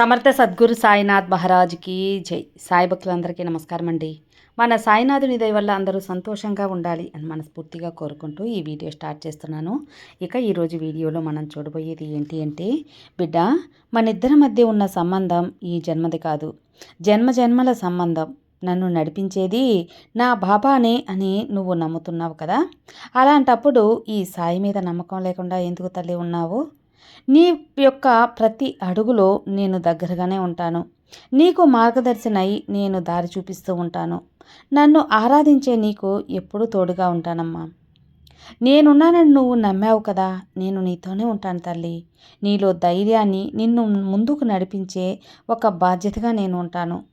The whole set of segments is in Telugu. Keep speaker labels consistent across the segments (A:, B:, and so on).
A: సమర్థ సద్గురు సాయినాథ్ మహారాజ్కి జై. సాయి భక్తులందరికీ నమస్కారం అండి. మన సాయినాథుని దయ వల్ల అందరూ సంతోషంగా ఉండాలి అని మనస్ఫూర్తిగా కోరుకుంటూ ఈ వీడియో స్టార్ట్ చేస్తున్నాను. ఇక ఈరోజు వీడియోలో మనం చూడబోయేది ఏంటి అంటే బిడ్డ మన ఇద్దరి మధ్య ఉన్న సంబంధం ఈ జన్మది కాదు. జన్మ జన్మల సంబంధం. నన్ను నడిపించేది నా బాబానే అని నువ్వు నమ్ముతున్నావు కదా? అలాంటప్పుడు ఈ సాయి మీద నమ్మకం లేకుండా ఎందుకు తల్లి ఉన్నావు? నీ యొక్క ప్రతి అడుగులో నేను దగ్గరగానే ఉంటాను. నీకు మార్గదర్శనై నేను దారి చూపిస్తూ ఉంటాను. నన్ను ఆరాధించే నీకు ఎప్పుడూ తోడుగా ఉంటానమ్మా. నేనున్నానని నువ్వు నమ్మావు కదా నేను నీతోనే ఉంటాను తల్లి. నీలో ధైర్యాన్ని నిన్ను ముందుకు నడిపించే ఒక బాధ్యతగా నేను ఉంటాను.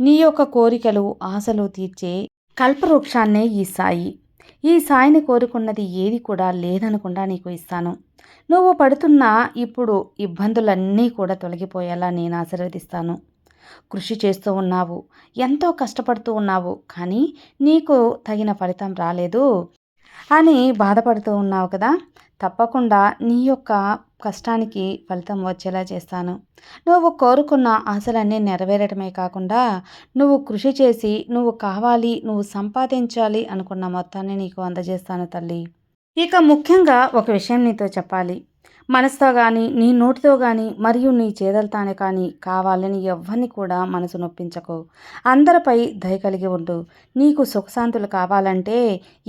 A: నీ యొక్క కోరికలు ఆశలు తీర్చే కల్పవృక్షాన్నే ఈ సాయి. ఈ సాయిని కోరుకున్నది ఏది కూడా లేదనకుండా నీకు ఇస్తాను. నువ్వు పడుతున్న ఇప్పుడు ఇబ్బందులన్నీ కూడా తొలగిపోయేలా నేను ఆశీర్వదిస్తాను. కృషి చేస్తూ ఉన్నావు ఎంతో కష్టపడుతూ ఉన్నావు కానీ నీకు తగిన ఫలితం రాలేదు అని బాధపడుతూ ఉన్నావు కదా? తప్పకుండా నీ యొక్క కష్టానికి ఫలితం వచ్చేలా చేస్తాను. నువ్వు కోరుకున్న ఆశలన్నీ నెరవేరటమే కాకుండా నువ్వు కృషి చేసి నువ్వు కావాలి నువ్వు సంపాదించాలి అనుకున్న మొత్తాన్ని నీకు అందజేస్తాను తల్లి. ఇక ముఖ్యంగా ఒక విషయం నీతో చెప్పాలి. మనసుతో కానీ నీ నోటితో కానీ మరియు నీ చేదలతానే కానీ కావాలని ఎవ్వరిని కూడా మనసు నొప్పించకు. అందరిపై దయ కలిగి ఉండు. నీకు సుఖశాంతులు కావాలంటే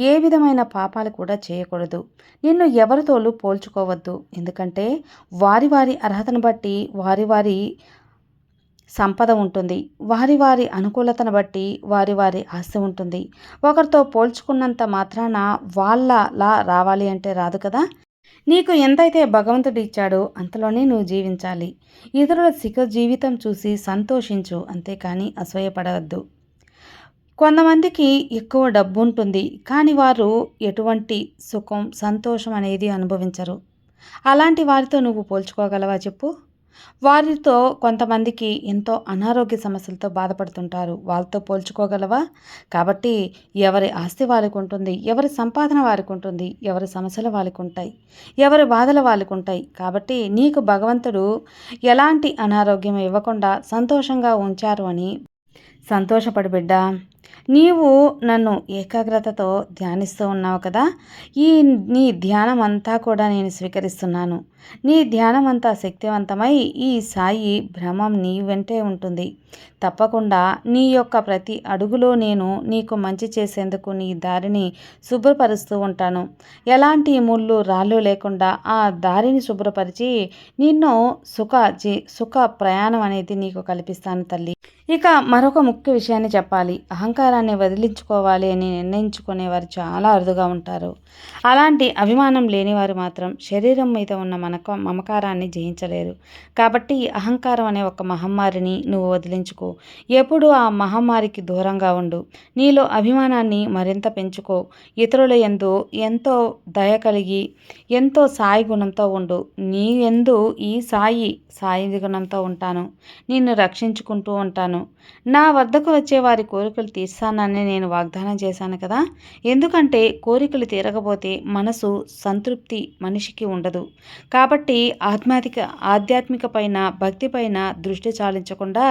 A: ఏ విధమైన పాపాలు కూడా చేయకూడదు. నిన్ను ఎవరితోలు పోల్చుకోవద్దు. ఎందుకంటే వారి వారి అర్హతను బట్టి వారి వారి సంపద ఉంటుంది. వారి వారి అనుకూలతను బట్టి వారి వారి ఆస్తి ఉంటుంది. ఒకరితో పోల్చుకున్నంత మాత్రాన వాళ్ళలా రావాలి అంటే రాదు కదా? నీకు ఎంతైతే భగవంతుడు ఇచ్చాడో అంతలోనే నువ్వు జీవించాలి. ఇతరుల సిఖ జీవితం చూసి సంతోషించు అంతేకాని అసూయపడవద్దు. కొంతమందికి ఎక్కువ డబ్బు ఉంటుంది కానీ వారు ఎటువంటి సుఖం సంతోషం అనేది అనుభవించరు. అలాంటి వారితో నువ్వు పోల్చుకోగలవా చెప్పు? వారితో కొంతమందికి ఎంతో అనారోగ్య సమస్యలతో బాధపడుతుంటారు. వాళ్ళతో పోల్చుకోగలవా? కాబట్టి ఎవరి ఆస్తి వాళ్ళకు ఉంటుంది ఎవరి సంపాదన వారికి ఉంటుంది ఎవరి సమస్యలు వాళ్ళకు ఉంటాయి ఎవరి బాధలు వాళ్ళకు ఉంటాయి కాబట్టి నీకు భగవంతుడు ఎలాంటి అనారోగ్యం ఇవ్వకుండా సంతోషంగా ఉంచారు అని సంతోషపడి బిడ్డ. నీవు నన్ను ఏకాగ్రతతో ధ్యానిస్తూ ఉన్నావు కదా ఈ నీ ధ్యానం అంతా కూడా నేను స్వీకరిస్తున్నాను. నీ ధ్యానం అంతా శక్తివంతమై ఈ సాయి భ్రమం నీ వెంటే ఉంటుంది. తప్పకుండా నీ యొక్క ప్రతి అడుగులో నేను నీకు మంచి చేసేందుకు నీ దారిని శుభ్రపరుస్తూ ఉంటాను. ఎలాంటి ముళ్ళు రాళ్ళు లేకుండా ఆ దారిని శుభ్రపరిచి నిన్ను సుఖ జీ సుఖ ప్రయాణం అనేది నీకు కల్పిస్తాను తల్లి. ఇక మరొక ముఖ్య విషయాన్ని చెప్పాలి. అహంకారాన్ని వదిలించుకోవాలి అని నిర్ణయించుకునేవారు చాలా అరుదుగా ఉంటారు. అలాంటి అభిమానం లేనివారు మాత్రం శరీరం మీద ఉన్న మనక మమకారాన్ని జయించలేరు. కాబట్టి అహంకారం అనే ఒక మహమ్మారిని నువ్వు వదిలించుకో. ఎప్పుడు ఆ మహమ్మారికి దూరంగా ఉండు. నీలో అభిమానాన్ని మరింత పెంచుకో. ఇతరుల ఎందు ఎంతో దయ కలిగి ఎంతో సాయి గుణంతో ఉండు. నీ ఎందు ఈ సాయి సాయి గుణంతో ఉంటాను. నిన్ను రక్షించుకుంటూ ఉంటాను. నా వద్దకు వచ్చే వారి కోరికలు తీస్తానని నేను వాగ్దానం చేశాను కదా? ఎందుకంటే కోరికలు తీరకపోతే మనసు సంతృప్తి మనిషికి ఉండదు. కాబట్టి ఆధ్యాత్మిక ఆధ్యాత్మిక పైన భక్తి పైన దృష్టి చాలించకుండా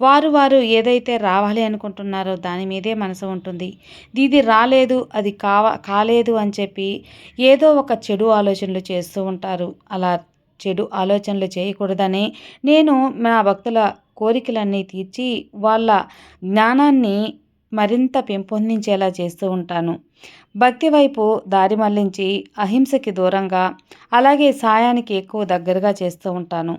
A: వారు వారు ఏదైతే రావాలి అనుకుంటున్నారో దాని మీదే మనసు ఉంటుంది. ఇది రాలేదు అది కావ కాలేదు అని చెప్పి ఏదో ఒక చెడు ఆలోచనలు చేస్తూ ఉంటారు. అలా చెడు ఆలోచనలు చేయకూడదని నేను నా భక్తుల కోరికలన్నీ తీర్చి వాళ్ళ జ్ఞానాన్ని మరింత పెంపొందించేలా చేస్తూ ఉంటాను. భక్తి వైపు దారి మళ్ళించి అహింసకి దూరంగా అలాగే సాయానికి ఎక్కువ దగ్గరగా చేస్తూ ఉంటాను.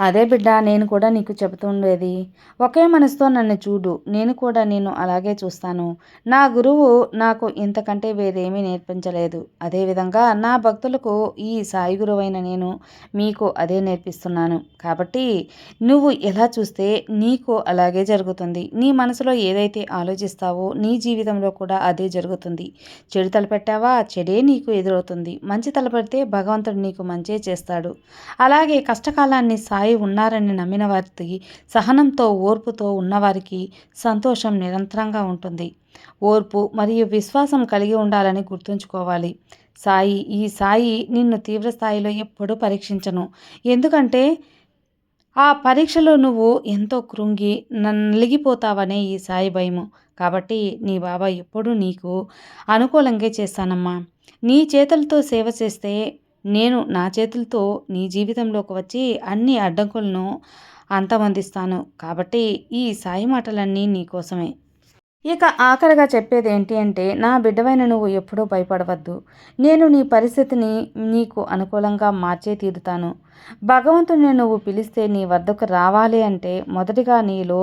A: అదే బిడ్డ నేను కూడా నీకు చెబుతుండేది ఒకే మనసుతో నన్ను చూడు నేను కూడా నేను అలాగే చూస్తాను. నా గురువు నాకు ఇంతకంటే వేరేమీ నేర్పించలేదు. అదేవిధంగా నా భక్తులకు ఈ సాయి గురువైన నేను మీకు అదే నేర్పిస్తున్నాను. కాబట్టి నువ్వు ఎలా చూస్తే నీకు అలాగే జరుగుతుంది. నీ మనసులో ఏదైతే ఆలోచిస్తావో నీ జీవితంలో కూడా అదే జరుగుతుంది. చెడు తలపెట్టావా? చెడే నీకు ఎదురవుతుంది. మంచి తలపెడితే భగవంతుడు నీకు మంచే చేస్తాడు. అలాగే కష్టకాలాన్ని సాయి స్థాయి ఉన్నారని నమ్మిన వారికి సహనంతో ఓర్పుతో ఉన్నవారికి సంతోషం నిరంతరంగా ఉంటుంది. ఓర్పు మరియు విశ్వాసం కలిగి ఉండాలని గుర్తుంచుకోవాలి. సాయి ఈ సాయి నిన్ను తీవ్ర స్థాయిలో ఎప్పుడూ పరీక్షించను. ఎందుకంటే ఆ పరీక్షలో నువ్వు ఎంతో కృంగి నలిగిపోతావనే ఈ సాయి భయము. కాబట్టి నీ బాబా ఎప్పుడూ నీకు అనుకూలంగా చేస్తానమ్మా. నీ చేతులతో సేవ చేస్తే నేను నా చేతులతో నీ జీవితంలోకి వచ్చి అన్ని అడ్డంకులను అంతమందిస్తాను. కాబట్టి ఈ సాయి మాటలన్నీ నీకోసమే ఇక ఆఖరిగా చెప్పేది ఏంటి అంటే నా బిడ్డవైన నువ్వు ఎప్పుడూ భయపడవద్దు. నేను నీ పరిస్థితిని నీకు అనుకూలంగా మార్చే తీరుతాను. భగవంతుని నువ్వు పిలిస్తే నీ వద్దకు రావాలి అంటే మొదటిగా నీలో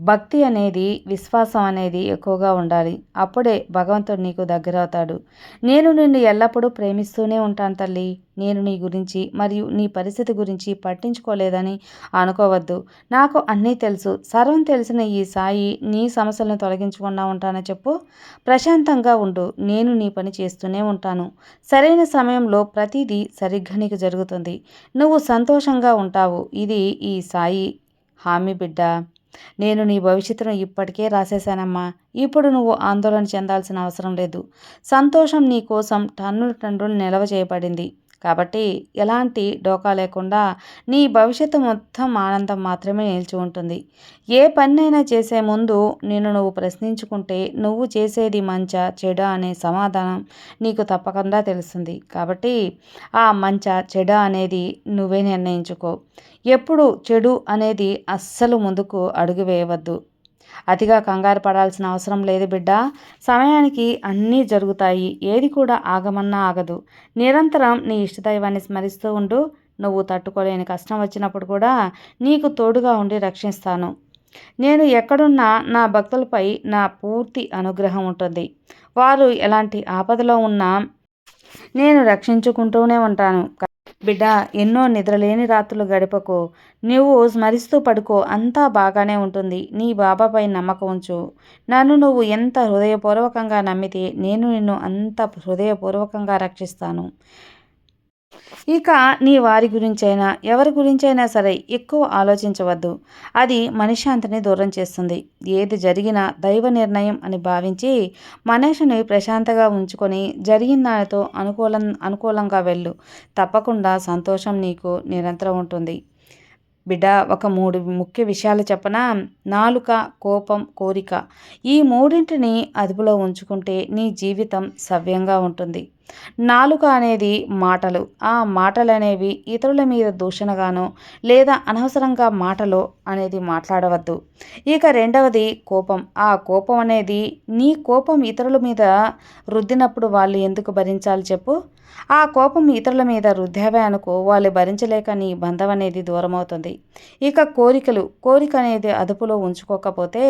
A: భక్తి అనేది విశ్వాసం అనేది ఎక్కువగా ఉండాలి. అప్పుడే భగవంతుడు నీకు దగ్గరవుతాడు నేను నిన్ను ఎల్లప్పుడూ ప్రేమిస్తూనే ఉంటాను తల్లి. నేను నీ గురించి మరియు నీ పరిస్థితి గురించి పట్టించుకోలేదని అనుకోవద్దు. నాకు అన్నీ తెలుసు. సర్వం తెలిసిన ఈ సాయి నీ సమస్యలను తొలగించకుండా ఉంటానని చెప్పు. ప్రశాంతంగా ఉండు. నేను నీ పని చేస్తూనే ఉంటాను. సరైన సమయంలో ప్రతిదీ సరిగ్గా నీకు జరుగుతుంది. నువ్వు సంతోషంగా ఉంటావు. ఇది ఈ సాయి. హామీ బిడ్డ నేను నీ భవిష్యత్తును ఇప్పటికే రాసేశానమ్మా. ఇప్పుడు నువ్వు ఆందోళన చెందాల్సిన అవసరం లేదు. సంతోషం నీ కోసం టన్నులు టన్నులు నిల్వ చేయబడింది. కాబట్టి ఎలాంటి డోకా లేకుండా నీ భవిష్యత్తు మొత్తం ఆనందం మాత్రమే నిలిచి ఉంటుంది. ఏ పన్నైనా చేసే ముందు నేను నువ్వు ప్రశ్నించుకుంటే నువ్వు చేసేది మంచ చెడ అనే సమాధానం నీకు తప్పకుండా తెలుస్తుంది. కాబట్టి ఆ మంచ చెడ అనేది నువ్వే నిర్ణయించుకో. ఎప్పుడు చెడు అనేది అస్సలు ముందుకు అడుగు వేయవద్దు. అతిగా కంగారు పడాల్సిన అవసరం లేదు బిడ్డ. సమయానికి అన్నీ జరుగుతాయి. ఏది కూడా ఆగమన్నా ఆగదు. నిరంతరం నీ ఇష్టదైవాన్ని స్మరిస్తూ ఉండు. నువ్వు తట్టుకోలేని కష్టం వచ్చినప్పుడు కూడా నీకు తోడుగా ఉండి రక్షిస్తాను. నేను ఎక్కడున్నా నా భక్తులపై నా పూర్తి అనుగ్రహం ఉంటుంది. వారు ఎలాంటి ఆపదలో ఉన్నా నేను రక్షించుకుంటూనే ఉంటాను. బిడ్డ ఎన్నో నిద్రలేని రాత్రులు గడపకు. నువ్వు స్మరిస్తూ పడుకో అంతా బాగానే ఉంటుంది. నీ బాబాపై నమ్మకం ఉంచు. నన్ను నువ్వు ఎంత హృదయపూర్వకంగా నమ్మితే నేను నిన్ను అంత హృదయపూర్వకంగా రక్షిస్తాను. ఇక నీ వారి గురించైనా ఎవరి గురించైనా సరే ఎక్కువ ఆలోచించవద్దు. అది మనశ్శాంతిని దూరం చేస్తుంది. ఏది జరిగినా దైవ నిర్ణయం అని భావించి మనసుని ప్రశాంతంగా ఉంచుకొని జరిగిన దానితో అనుకూలం అనుకూలంగా వెళ్ళు. తప్పకుండా సంతోషం నీకు నిరంతరం ఉంటుంది. బిడ్డ ఒక మూడు ముఖ్య విషయాలు చెప్పన? నాలుక కోపం కోరిక. ఈ మూడింటిని అదుపులో ఉంచుకుంటే నీ జీవితం సవ్యంగా ఉంటుంది. నాలుక అనేది మాటలు. ఆ మాటలు అనేవి ఇతరుల మీద దూషణగానో లేదా అనవసరంగా మాటలు అనేది మాట్లాడవద్దు. ఇక రెండవది కోపం. ఆ కోపం అనేది నీ కోపం ఇతరుల మీద రుద్దినప్పుడు వాళ్ళు ఎందుకు భరించాలి చెప్పు. ఆ కోపం ఇతరుల మీద రుద్దావే అనుకో వాళ్ళు భరించలేక నీ బంధం అనేది దూరమవుతుంది. ఇక కోరికలు. కోరిక అనేది అదుపులో ఉంచుకోకపోతే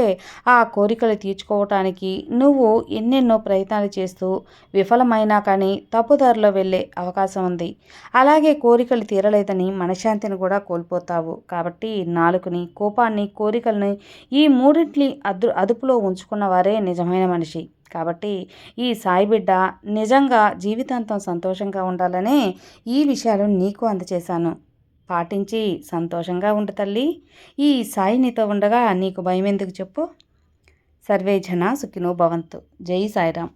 A: ఆ కోరికలు తీర్చుకోవటానికి నువ్వు ఎన్నెన్నో ప్రయత్నాలు చేస్తూ విఫలమైనా కానీ తప్పుదారిలో వెళ్ళే అవకాశం ఉంది. అలాగే కోరికలు తీరలేదని మనశ్శాంతిని కూడా కోల్పోతావు. కాబట్టి నాలుగుని కోపాన్ని కోరికల్ని ఈ మూడింటిని అదు అదుపులో ఉంచుకున్న వారే నిజమైన మనిషి. కాబట్టి ఈ సాయి బిడ్డ నిజంగా జీవితాంతం సంతోషంగా ఉండాలనే ఈ విషయాలు నీకు అందచేశాను. పాటించి సంతోషంగా ఉండు తల్లి. ఈ సాయి నీతో ఉండగా నీకు భయం ఎందుకు చెప్పు? సర్వే జన సుఖినో భవంతు. జై సాయిరామ్.